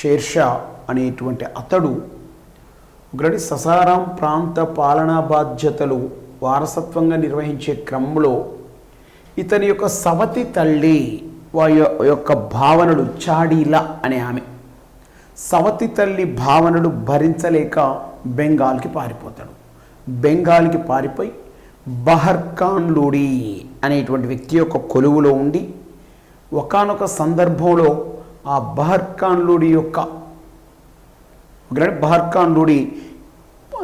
షేర్షా అనేటువంటి అతడు ఒకటి ససారాం ప్రాంత పాలనా బాధ్యతలు వారసత్వంగా నిర్వహించే క్రమంలో ఇతని యొక్క సవతి తల్లి వారి యొక్క భావనలు చాడీల అనే ఆమె. సవతి తల్లి భావనలు భరించలేక బెంగాల్కి పారిపోతాడు. బెంగాల్కి పారిపోయి బహర్ఖాన్ లూడి అనేటువంటి వ్యక్తి యొక్క కొలువులో ఉండి ఒకానొక సందర్భంలో ఆ బహర్ఖాన్ లూడి యొక్క ఒకటి బహర్ఖాన్ లూడి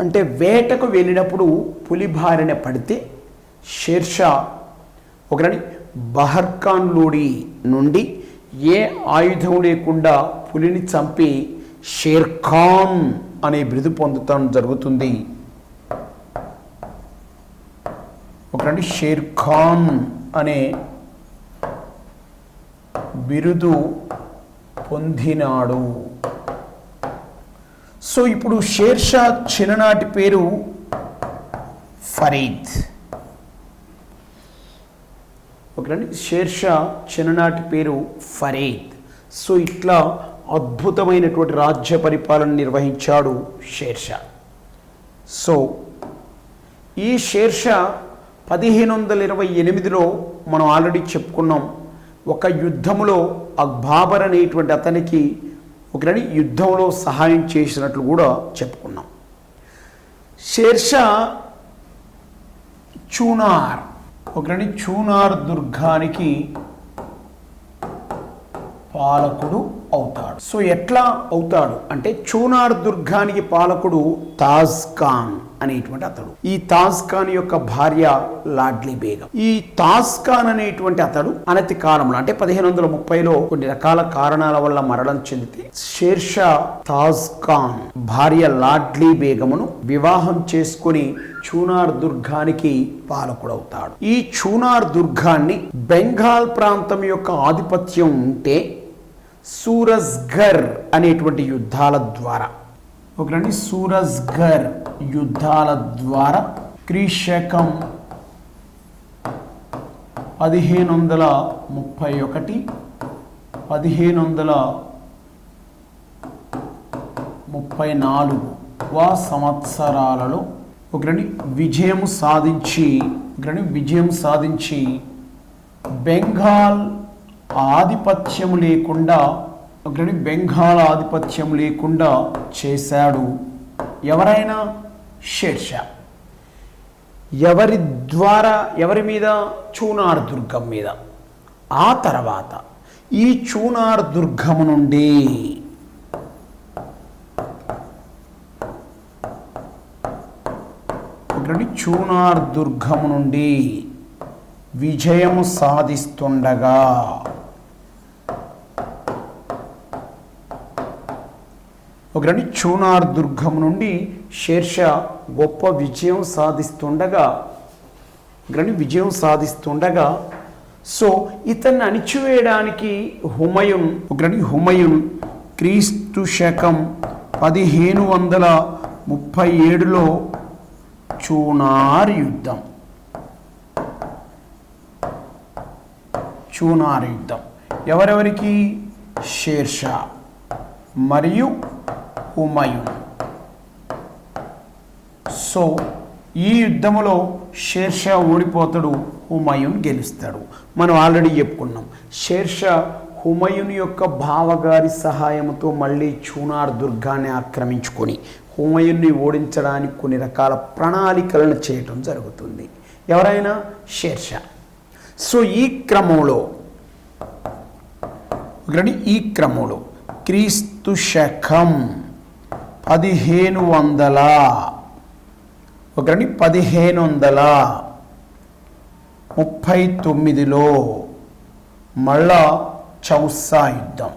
అంటే వేటకు వెళ్ళినప్పుడు పులి బారిన పడితే షేర్షా ఒకటి బహర్ఖాన్ లూడి నుండి ఏ ఆయుధం లేకుండా పులిని చంపి షేర్ ఖాన్ అనే బిరుదు పొందుతాం జరుగుతుంది. ఒకటి షేర్ ఖాన్ అనే బిరుదు పొందినాడు. సో ఇప్పుడు షేర్షా చిన్ననాటి పేరు ఫరీద్. ఓకేనండి షేర్షా చిన్ననాటి పేరు ఫరీద్. సో ఇట్లా అద్భుతమైనటువంటి రాజ్య పరిపాలన నిర్వహించాడు షేర్షా. సో ఈ షేర్షా పదిహేను వందల ఇరవై ఎనిమిదిలో మనం ఆల్రెడీ చెప్పుకున్నాం ఒక యుద్ధంలో అక్బాబర్ అనేటువంటి అతనికి ఒకరిని యుద్ధంలో సహాయం చేసినట్లు కూడా చెప్పుకున్నాం. షేర్షా చూనార్ ఒకరిని చూనార్ దుర్గానికి పాలకుడు అవుతాడు. సో ఎట్లా అవుతాడు? అంటే చూనార్ దుర్గానికి పాలకుడు తాజ్ ఖాన్ అనేటువంటి అతడు. ఈ తాజ్ ఖాన్ యొక్క భార్య లాడ్లీ బేగం. ఈ తాజ్ ఖాన్ అనేటువంటి అతడు అనతి కాలంలో అంటే పదిహేను వందల ముప్పైలో కొన్ని రకాల కారణాల వల్ల మరణం చెందితే షేర్షా తాజ్ ఖాన్ భార్య లాడ్లీ బేగమును వివాహం చేసుకుని చూనార్ దుర్గానికి పాలకుడవుతాడు. ఈ చూనార్ దుర్గాన్ని బెంగాల్ ప్రాంతం యొక్క ఆధిపత్యం ఉంటే సూరజ్ఘర్ అనేటువంటి యుద్ధాల ద్వారా. ఒకరండి సూరజ్ఘర్ యుద్ధాల ద్వారా క్రీశకం పదిహేను వందల ముప్పై ఒకటి పదిహేను వందల ముప్పై నాలుగు వా సంవత్సరాలలో ఒకరిని విజయం సాధించి ఒకరిని విజయం సాధించి బెంగాల్ ఆధిపత్యం లేకుండా ఒకరిని బెంగాల్ ఆధిపత్యం లేకుండా చేశాడు. ఎవరైనా? షేర్షా. ఎవరి ద్వారా ఎవరి మీద? చూనార్ దుర్గం మీద. ఆ తర్వాత ఈ చూనార్ దుర్గం నుండి ఒకటి చూనార్ దుర్గం నుండి విజయము సాధిస్తుండగా ఒకటి చూనార్ దుర్గం నుండి షేర్షా గొప్ప విజయం సాధిస్తుండగా ఒకటి విజయం సాధిస్తుండగా సో ఇతన్ని అణిచివేయడానికి హుమయున్ ఒకటి హుమయున్ క్రీస్తు శకం పదిహేను వందల ముప్పై ఏడులో చూనార్ యుద్ధం. చూనార్ యుద్ధం. ఎవరెవరికి? షేర్షా మరియు హుమాయూన్ సో ఈ యుద్ధంలో షేర్షా ఓడిపోతాడు హుమాయూన్ గెలుస్తాడు. మనం ఆల్రెడీ చెప్పుకున్నాం. షేర్షా హుమయూన్ యొక్క భావగారి సహాయంతో మళ్ళీ చూనార్ దుర్గాన్ని ఆక్రమించుకొని హుమయూన్ని ఓడించడానికి కొన్ని రకాల ప్రణాళికలను చేయటం జరుగుతుంది. ఎవరైనా? షేర్షా. సో ఈ క్రమంలో ఈ క్రమంలో క్రీస్తు శకం. పదిహేను వందల ఒకరండి పదిహేను వందల ముప్పై తొమ్మిదిలో మళ్ళా చౌసా యుద్ధం.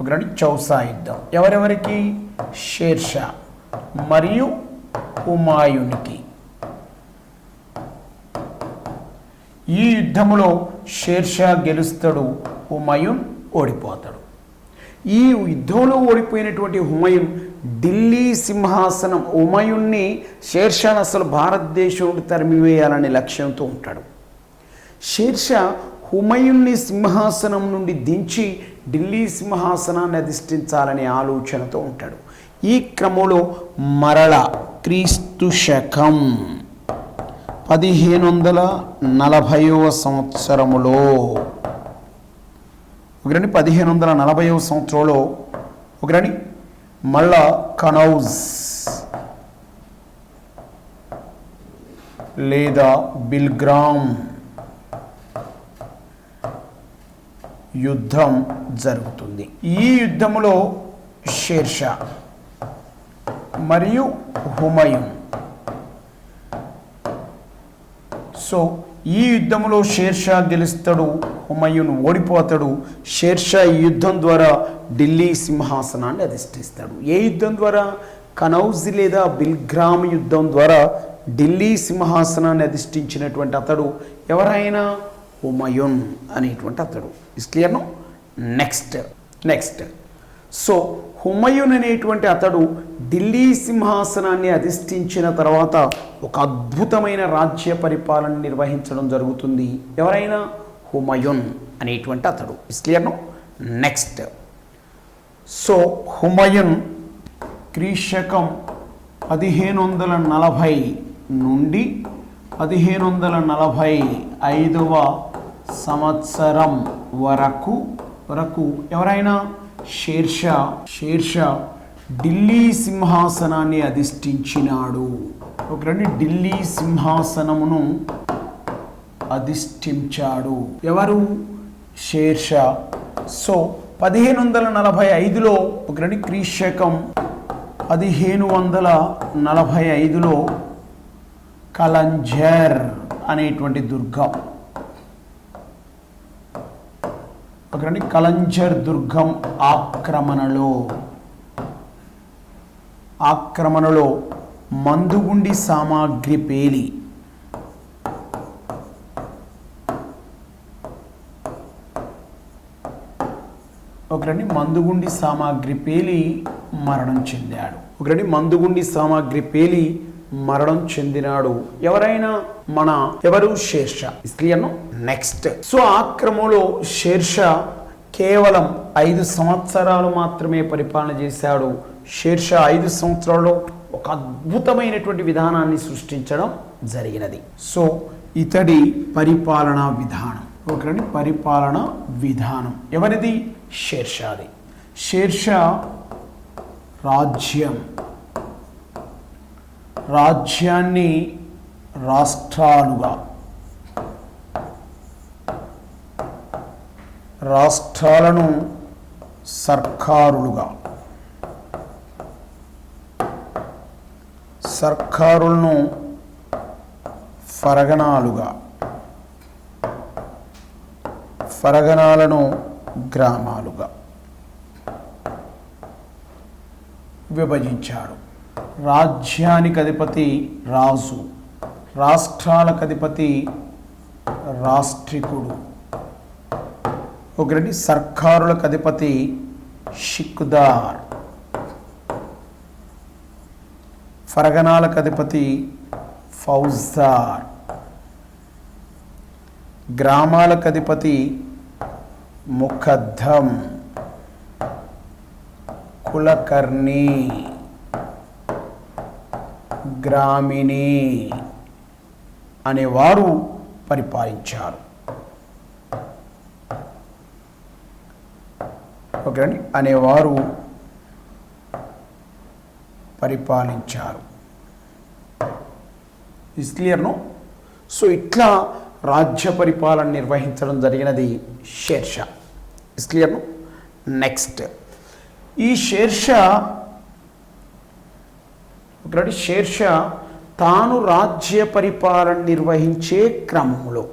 ఒకటి చౌసా యుద్ధం. ఎవరెవరికి? షేర్షా. మరియు హుమాయునికి. ఈ యుద్ధంలో షేర్షా గెలుస్తాడు హుమయూన్ ఓడిపోతాడు. ఈ యుద్ధంలో ఓడిపోయినటువంటి హుమయూన్ ఢిల్లీ సింహాసనం హుమయుణ్ణి షేర్షాను అసలు భారతదేశం తరిమివేయాలనే లక్ష్యంతో ఉంటాడు. షేర్షా హుమయున్ని సింహాసనం నుండి దించి ఢిల్లీ సింహాసనాన్ని అధిష్ఠించాలనే ఆలోచనతో ఉంటాడు. ఈ క్రమంలో మరల క్రీస్తు శకం పదిహేను వందల నలభైవ సంవత్సరములో ఒకరిని పదిహేను వందల నలభైవ సంవత్సరంలో ఒకరండి మళ్ళా కనౌజ్ లేదా బిల్గ్రామ్ యుద్ధం జరుగుతుంది. ఈ యుద్ధములో షేర్షా మరియు హుమయూన్. సో ఈ యుద్ధంలో షేర్షా గెలుస్తాడు హుమయూన్ ఓడిపోతాడు. షేర్షా ఈ యుద్ధం ద్వారా ఢిల్లీ సింహాసనాన్ని అధిష్ఠిస్తాడు. ఏ యుద్ధం ద్వారా? కనౌజ్ లేదా బిల్గ్రామ్ యుద్ధం ద్వారా ఢిల్లీ సింహాసనాన్ని అధిష్ఠించినటువంటి అతడు ఎవరైనా? హుమయూన్ అనేటువంటి అతడు. Is clear no next next so Humayun అనేటువంటి అతడు ఢిల్లీ సింహాసనాన్ని అధిష్ఠించిన తర్వాత ఒక అద్భుతమైన రాజ్య పరిపాలన నిర్వహించడం జరుగుతుంది. ఎవరైనా? హుమయూన్ అనేటువంటి అతడు. ఇస్ నెక్స్ట్ సో హుమయున్ క్రీశకం పదిహేను వందల నలభై నుండి పదిహేను వందల నలభై ఐదవ సంవత్సరం వరకు వరకు ఎవరైనా? షేర్షా షేర్షా ఢిల్లీ సింహాసనాన్ని అధిష్ఠించినాడు. ఒకరండి ఢిల్లీ సింహాసనమును అధిష్ఠించాడు. ఎవరు? షేర్షా సో పదిహేను వందల నలభై ఐదులో ఒకరండి క్రీశకం పదిహేను వందల నలభై ఐదులో కలంజర్ అనేటువంటి దుర్గం. అక్కడండి కలంజర్ దుర్గం ఆక్రమణలో. ఆక్రమణలో మందుగుండి సామాగ్రి పేలి. ఒకరండి మందుగుండి సామాగ్రి పేలి మరణం చెందాడు. ఒకరండి మందుగుండి సామాగ్రి పేలి మరణం చెందినాడు. ఎవరైనా మన ఎవరు షేర్షా క్లియర్ నెక్స్ట్ సో ఆ క్రమంలో షేర్షా కేవలం ఐదు సంవత్సరాలు మాత్రమే పరిపాలన చేశాడు. షేర్షా ఐదు సంవత్సరాల్లో ఒక అద్భుతమైనటువంటి విధానాన్ని సృష్టించడం జరిగినది. సో ఇతడి పరిపాలనా విధానం. ఒకటి పరిపాలన విధానం. ఎవరిది? షేర్షాది షేర్షా రాజ్యం. రాజ్యాన్ని రాష్ట్రాలుగా. రాష్ట్రాలను సర్కారులుగా. సర్కారులను ఫరగణాలుగా. ఫరగణాలను గ్రామాలుగా. విభజించాడు రాజ్యానికి అధిపతి రాజు రాష్ట్రాలకు అధిపతి రాష్ట్రికుడు. ఒకటి సర్కారులకు అధిపతి షిక్కుదార్ ఫరగనాలకు అధిపతి ఫౌజ్దార్. గ్రామాలకు అధిపతి ముఖద్దం. కులకర్ణి. గ్రామిణి అనేవారు పరిపాలించారు. ఓకేనండి అనేవారు పరిపాలించారు. ఇస్ క్లియర్ను సో ఇట్లా రాజ్య పరిపాలన నిర్వహించడం జరిగినది షేర్షా ఇస్ క్లియర్ను నెక్స్ట్ ఈ షేర్షా ఒకటి షేర్షా తాను రాజ్య పరిపాలన నిర్వహించే క్రమంలో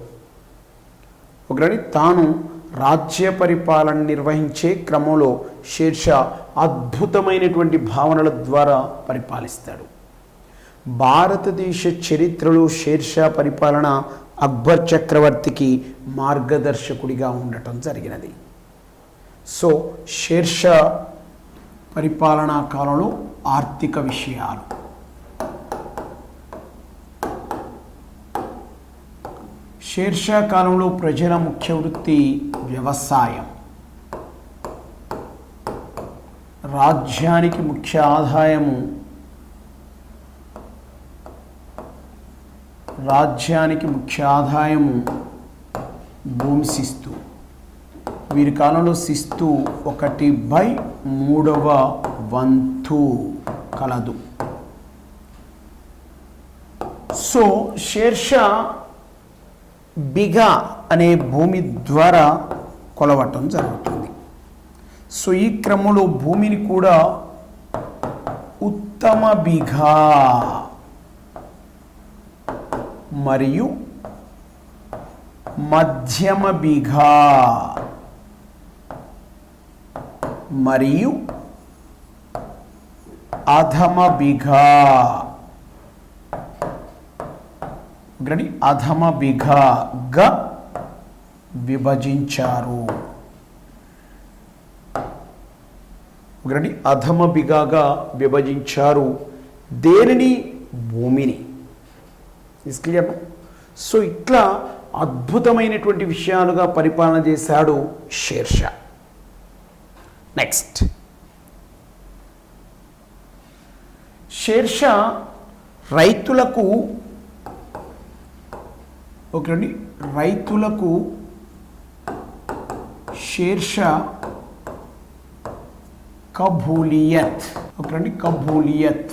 ఒకటి తాను రాజ్య పరిపాలన నిర్వహించే క్రమంలో షేర్షా అద్భుతమైనటువంటి భావనల ద్వారా పరిపాలిస్తాడు. భారతదేశ చరిత్రలో షేర్షా పరిపాలన అక్బర్ చక్రవర్తికి మార్గదర్శకుడిగా ఉండటం జరిగినది. సో షేర్షా పరిపాలనా కాలంలో ఆర్థిక విషయాలు. షేర్షా కాలంలో ప్రజల ముఖ్య వృత్తి వ్యవసాయం. రాజ్యానికి ముఖ్య ఆదాయము రాజ్యానికి ముఖ్య ఆదాయము భూమి శిస్తు. వీరి కాలంలో శిస్తు ఒకటి బై మూడవ వంతు కలదు. సో షేర్షా బిగా అనే భూమి ద్వారా కొలవటం జరుగుతుంది. సో ఈ క్రమంలో భూమిని కూడా ఉత్తమ బిఘా మరియు మధ్యమ బిఘా మరియు అధమ బిఘా ఒకటి అధమ బిఘాగా విభజించారు. ఒకటి అధమ బిఘాగా విభజించారు. దేనిని? భూమిని. ఇస్ క్లియర్ సో ఇట్లా అద్భుతమైనటువంటి విషయాలుగా పరిపాలన చేశాడు షేర్షా నెక్స్ట్. షేర్షా రైతులకు ఒకటి రైతులకు షేర్షా కబూలియత్ ఒకటి కబూలియత్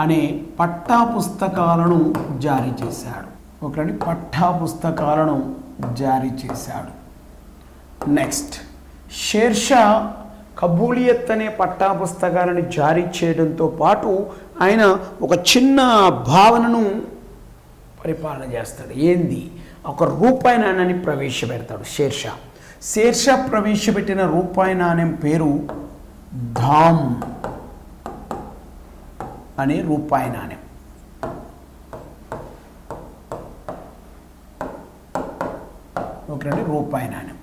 అనే పట్టా పుస్తకాలను జారీ చేశాడు. ఒకటి పట్టా పుస్తకాలను జారీ చేశాడు. నెక్స్ట్ షేర్షా కబూలియత్ అనే పట్టా పుస్తకాలను జారీ చేయడంతో పాటు ఆయన ఒక చిన్న భావనను పరిపాలన చేస్తాడు. ఏంది? ఒక రూపాయి నాణ్యాన్ని ప్రవేశపెడతాడు షేర్షా షేర్షా ప్రవేశపెట్టిన రూపాయి నాణ్యం పేరు ధామ్ అనే రూపాయి నాణ్యం ఒకటి రూపాయి నాణ్యం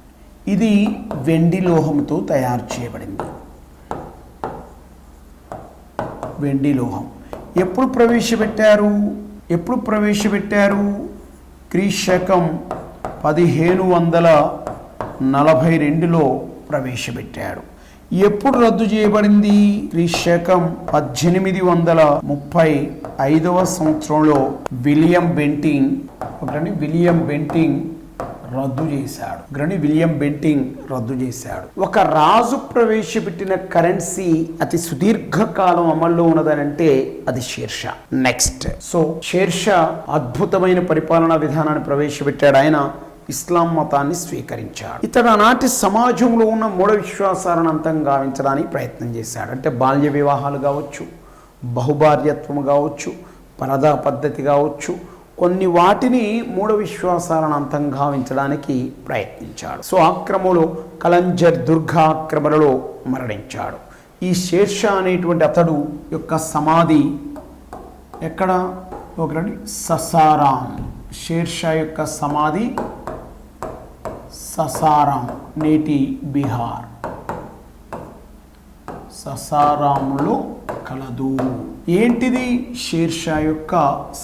ఇది వెండి లోహంతో తయారు చేయబడింది. వెండి లోహం. ఎప్పుడు ప్రవేశపెట్టారు? ఎప్పుడు ప్రవేశపెట్టారు? క్రీశకం పదిహేను వందల నలభై రెండులో ప్రవేశపెట్టాడు ఎప్పుడు రద్దు చేయబడింది? క్రీశకం పద్దెనిమిది వందల ముప్పై ఐదవ సంవత్సరంలో విలియం బెంటింగ్ ఒకటండి విలియం బెంటింగ్ రద్దు చేశాడు. గ్రని విలియం బెంటింగ్ రద్దు చేశాడు. ఒక రాజు ప్రవేశపెట్టిన కరెన్సీ అతి సుదీర్ఘకాలం అమల్లో ఉన్నదనంటే అది షేర్షా నెక్స్ట్. సో షేర్షా అద్భుతమైన పరిపాలనా విధానాన్ని ప్రవేశపెట్టాడు. ఆయన ఇస్లాం మతాన్ని స్వీకరించాడు. ఇతడు ఆనాటి సమాజంలో ఉన్న మూఢ విశ్వాసాలను అంతం గావించడానికి ప్రయత్నం చేశాడు. అంటే బాల్య వివాహాలు కావచ్చు బహుభార్యత్వం కావచ్చు పరదా పద్ధతి కావచ్చు కొన్ని వాటిని మూఢ విశ్వాసాలను అంతం గావించడానికి ప్రయత్నించాడు. సో ఆక్రమంలో కలంజర్ దుర్గాక్రమణలో మరణించాడు. ఈ శేర్ష అనేటువంటి అతడు యొక్క సమాధి ఎక్కడ? ఒకటి ససారాం. షేర్షా యొక్క సమాధి ససారాం నేటి బీహార్. ససారాంలో కలదు. ఏంటిది? షేర్షా యొక్క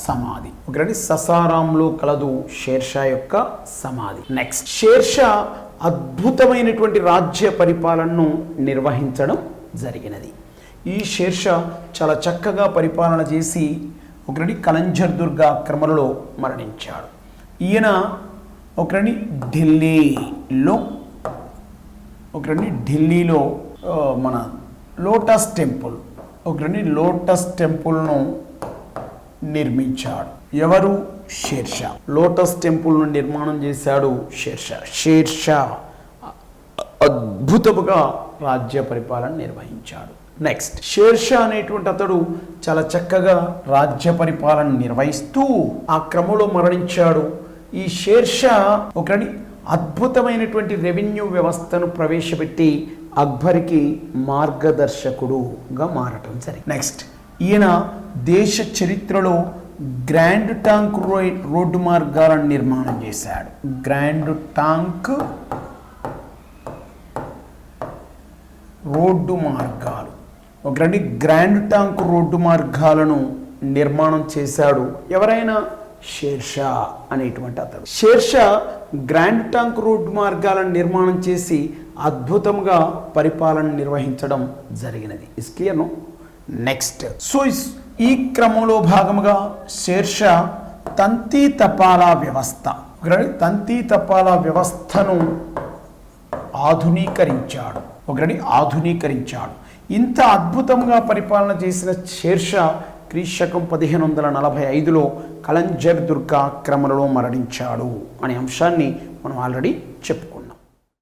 సమాధి. ఒకటి ససారాంలో కలదు. షేర్షా యొక్క సమాధి. నెక్స్ట్ షేర్షా అద్భుతమైనటువంటి రాజ్య పరిపాలనను నిర్వహించడం జరిగినది. ఈ షేర్షా చాలా చక్కగా పరిపాలన చేసి ఒకటి కలంజర్ దుర్గా ఆక్రమణలో మరణించాడు. ఈయన ఒకరిని ఢిల్లీలో ఒకరిని ఢిల్లీలో మన లోటస్ టెంపుల్ ఒకరిని లోటస్ టెంపుల్ను నిర్మించాడు. ఎవరు? షేర్షా. లోటస్ టెంపుల్ను నిర్మాణం చేశాడు షేర్షా. షేర్షా అద్భుతముగా రాజ్య పరిపాలన నిర్వహించాడు. నెక్స్ట్ షేర్షా అనేటువంటి అతడు చాలా చక్కగా రాజ్య పరిపాలన నిర్వహిస్తూ ఆ క్రమంలో మరణించాడు. ఈ షేర్షా ఒకటి అద్భుతమైనటువంటి రెవెన్యూ వ్యవస్థను ప్రవేశపెట్టి అక్బర్కి మార్గదర్శకుడుగా మారటం జరిగింది. నెక్స్ట్ ఈయన దేశ చరిత్రలో గ్రాండ్ టాంక్ రోయ్ రోడ్డు మార్గాలను నిర్మాణం చేశాడు. గ్రాండ్ టాంక్ రోడ్డు మార్గాలు. ఒకటి గ్రాండ్ టాంక్ రోడ్డు మార్గాలను నిర్మాణం చేశాడు ఎవరైనా? షేర్షా అనేటువంటి అతడు. షేర్షా గ్రాండ్ ట్యాంక్ రోడ్డు మార్గాలను నిర్మాణం చేసి అద్భుతంగా పరిపాలన నిర్వహించడం జరిగినది. ఇస్ నెక్స్ట్ సో ఇస్- ఈ క్రమంలో భాగముగా షేర్షా తంతి తపాలా వ్యవస్థ. ఒకటి తంతి తపాలా వ్యవస్థను ఆధునీకరించాడు. ఒకటి ఆధునీకరించాడు. ఇంత అద్భుతంగా పరిపాలన చేసిన షేర్షా క్రీశకం పదిహేను వందల నలభై ఐదులో కలంజర్ దుర్గా క్రమంలో మరణించాడు అనే అంశాన్ని మనం ఆల్రెడీ చెప్పుకున్నాం